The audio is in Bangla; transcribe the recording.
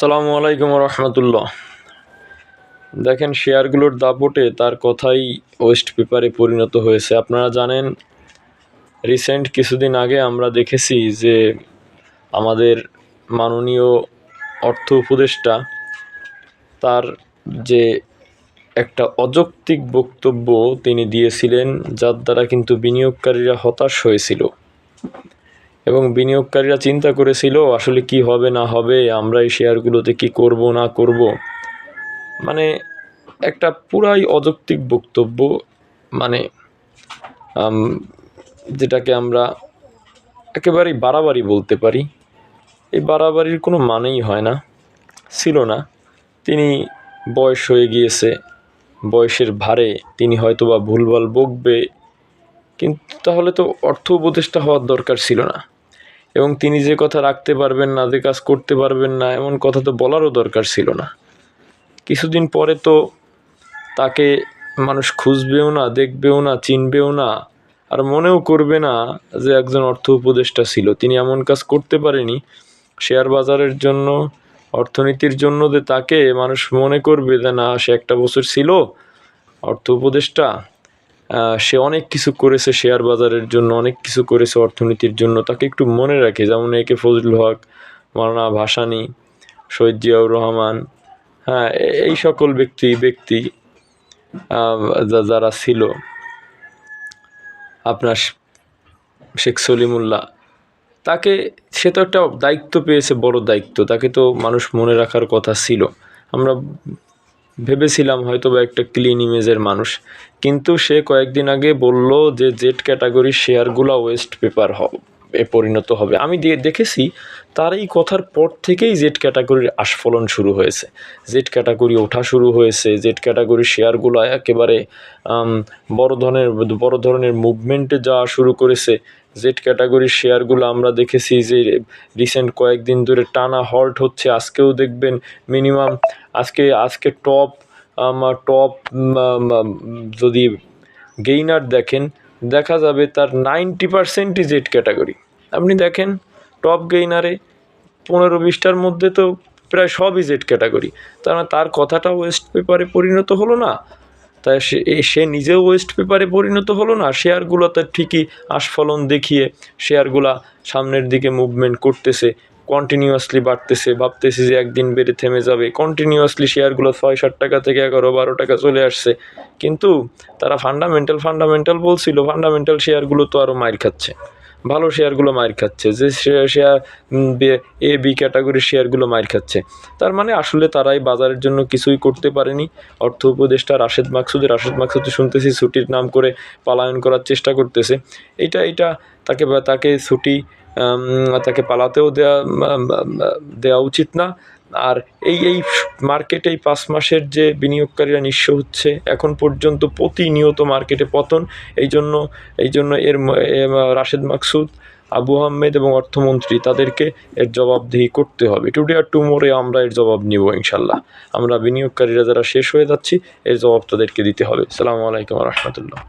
সালামু আলাইকুম রহমতুল্লাহ দেখেন, শেয়ারগুলোর দাপটে তার কথাই ওয়েস্ট পেপারে পরিণত হয়েছে। আপনারা জানেন, রিসেন্ট কিছুদিন আগে আমরা দেখেছি যে আমাদের মাননীয় অর্থ উপদেষ্টা তার যে একটা অযৌক্তিক বক্তব্য তিনি দিয়েছিলেন, যার দ্বারা কিন্তু বিনিয়োগকারীরা হতাশ হয়েছিল। এবং বিনিয়োগকারীরা চিন্তা করেছিল, আসলে কি হবে, না হবে, আমরা এই শেয়ারগুলোতে কি করব, না করব। মানে একটা পুরাই অযৌক্তিক বক্তব্য মানে যেটাকে আমরা একেবারেই বাড়াবাড়ি বলতে পারি। এই বাড়াবাড়ির কোনো মানেই হয় না, ছিল না। তিনি বয়স হয়ে গিয়েছে, বয়সের ভারে তিনি হয়তোবা ভুলভাল বকবে কিন্তু তাহলে তো অর্থ উপদেষ্টা হওয়ার দরকার ছিল না। এবং তিনি যে কথা রাখতে পারবেন না, যে কাজ করতে পারবেন না, এমন কথা তো বলারও দরকার ছিল না। কিছুদিন পরে তো তাকে মানুষ খুঁজবেও না, দেখবেও না, চিনবেও না, আর মনেও করবে না যে একজন অর্থ উপদেষ্টা ছিল। তিনি এমন কাজ করতে পারেনি। শেয়ার বাজারের জন্য, অর্থনীতির জন্য যে তাকে মানুষ মনে করবে যে না, সে একটা বছর ছিল অর্থ উপদেষ্টা। সে অনেক কিছু করেছে শেয়ার বাজারের জন্য, অনেক কিছু করেছে অর্থনীতির জন্য। তাকে একটু মনে রাখে, যেমন একে ফজলুল হক, মাওলানা ভাসানী, শহীদ জিয়াউর রহমান হ্যাঁ এই সকল ব্যক্তি ব্যক্তি যারা ছিল। আপনার শেখ সলিমুল্লাহ, তাকে, সে তো একটা দায়িত্ব পেয়েছে, বড় দায়িত্ব। তাকে তো মানুষ মনে রাখার কথা ছিল। আমরা ভেবেছিলাম হয়তো বা একটা ক্লিন ইমেজের মানুষ। কিন্তু সে কয়েকদিন আগে বলল যে জেড ক্যাটাগরির শেয়ারগুলো ওয়েস্ট পেপার এ পরিণত হবে। আমি দেখেছি, তার এই কথার পর থেকেই জেড ক্যাটাগরির আস্ফলন শুরু হয়েছে। জেড ক্যাটাগরি ওঠা শুরু হয়েছে জেড ক্যাটাগরির শেয়ারগুলো একেবারে বড় ধরনের বড় ধরনের মুভমেন্টে যাওয়া শুরু করেছে। জেড ক্যাটাগরির শেয়ারগুলো আমরা দেখেছি যে রিসেন্ট কয়েকদিন ধরে টানা হল্ট হচ্ছে, আজকেও দেখবেন মিনিমাম আজকে আজকে টপ টপ যদি গেইনার দেখেন, দেখা যাবে তার নাইনটি পার্সেন্টই জেড ক্যাটাগরি আপনি দেখেন টপ গেইনারে পনেরো বিশটার মধ্যে তো প্রায় সবই জেড ক্যাটাগরি তার মানে তার কথাটা ওয়েস্ট পেপারে পরিণত হলো না। তাই সে সে নিজেও ওয়েস্ট পেপারে পরিণত হলো না শেয়ারগুলো তার ঠিকই আস্ফলন দেখিয়ে শেয়ারগুলা সামনের দিকে মুভমেন্ট করতেছে কন্টিনিউয়াসলি বাড়তেছে, ভাবতেছে যে একদিন বেড়ে থেমে যাবে। কন্টিনিউয়াসলি শেয়ারগুলো ছয় ষাট টাকা থেকে এগারো বারো টাকা চলে আসছে। কিন্তু তারা ফান্ডামেন্টাল ফান্ডামেন্টাল বলছিল ফান্ডামেন্টাল শেয়ারগুলো তো আরও মাইর খাচ্ছে। ভালো শেয়ারগুলো মাইর খাচ্ছে, যে শেয়ার এ বি ক্যাটাগরির শেয়ারগুলো মাইর খাচ্ছে। তার মানে আসলে তারাই বাজারের জন্য কিছুই করতে পারেনি। অর্থ উপদেষ্টা রাশেদ মাকসুদের রাশেদ মাকসুদ শুনতেছি ছুটির নাম করে পালায়ন করার চেষ্টা করতেছে। এটা এটা তাকে তাকে ছুটি তাকে পালাতেও দেওয়া দেওয়া উচিত না। আর এই এই মার্কেটে এই পাঁচ মাসের যে বিনিয়োগকারীরা নিঃস্ব হচ্ছে, এখন পর্যন্ত প্রতিনিয়ত মার্কেটে পতন। এই জন্য এই জন্য এর রাশেদ মাকসুদ, আবু আহমেদ এবং অর্থমন্ত্রী তাদেরকে এর জবাবদিহি করতে হবে। টুডে আর টুমোরে আমরা এর জবাব নিব ইনশাল্লাহ আমরা বিনিয়োগকারীরা যারা শেষ হয়ে যাচ্ছি, এর জবাব তাদেরকে দিতে হবে। সালামু আলাইকুম রহমতুল্লাহ।